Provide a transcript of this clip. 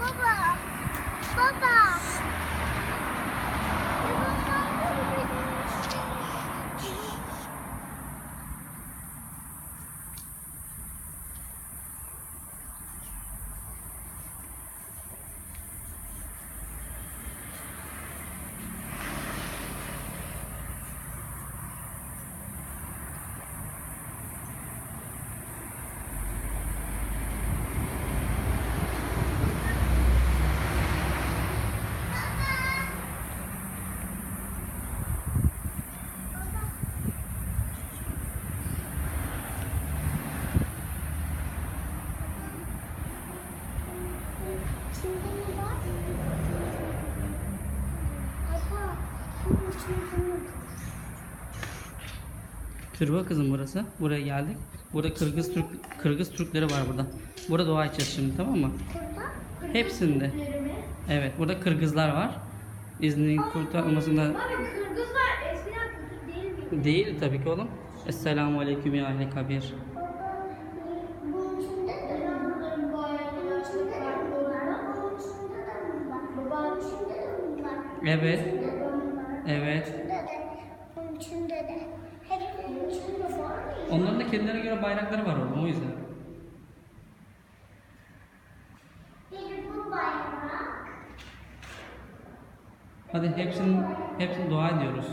爸爸爸爸。Türbe kızım burası. Buraya geldik. Burada Kırgız Türk Kırgız Türkleri var burada. Burada dua edeceğiz şimdi tamam mı? Hepsinde. Evet burada Kırgızlar var. İznin kurtarılmasında... Kırgızlar eskiden Kırgız değil mi? Değil tabii ki oğlum. Esselamu Aleyküm ya Ahle Kabir. Evet. Evet. İçinde de. Var mı? Onların da kendilerine göre bayrakları var oğlum o yüzden. Biri bu bayrak. Hadi hepsini hepsini dua ediyoruz.